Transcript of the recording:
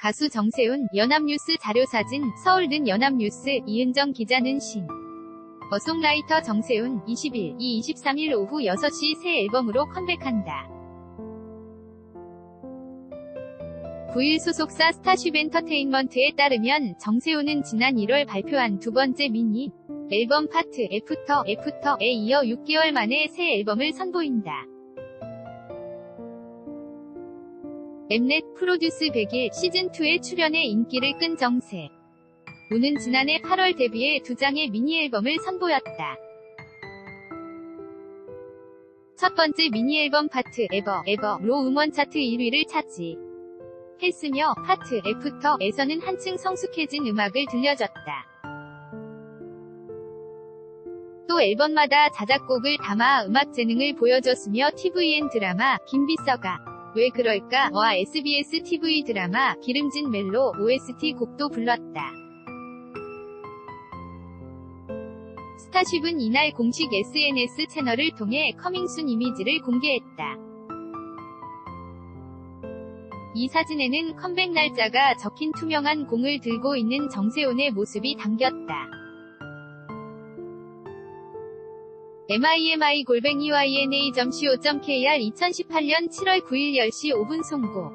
가수 정세훈, 연합뉴스 자료사진, 서울든 연합뉴스, 이은정 기자는 신. 어송라이터 정세훈, 20일, 이 23일 오후 6시 새 앨범으로 컴백한다. 9일 소속사 스타쉽 엔터테인먼트에 따르면 정세훈은 지난 1월 발표한 두 번째 미니 앨범 파트 애프터 애프터에 이어 6개월 만에 새 앨범을 선보인다. 엠넷 프로듀스 100일 시즌2에 출연해 인기를 끈 정세. 우는 지난해 8월 데뷔해 두 장의 미니 앨범을 선보였다. 첫 번째 미니 앨범 파트 에버 에버로 음원 차트 1위를 차지. 했으며 파트 애프터에서는 한층 성숙해진 음악을 들려줬다. 또 앨범마다 자작곡을 담아 음악 재능을 보여줬으며 TVN 드라마 김비서가 왜 그럴까? 와 SBS TV 드라마 기름진 멜로 OST 곡도 불렀다. 스타쉽은 이날 공식 SNS 채널을 통해 커밍순 이미지를 공개했다. 이 사진에는 컴백 날짜가 적힌 투명한 공을 들고 있는 정세훈의 모습이 담겼다. mimi-yna.co.kr 2018년 7월 9일 10시 5분 송고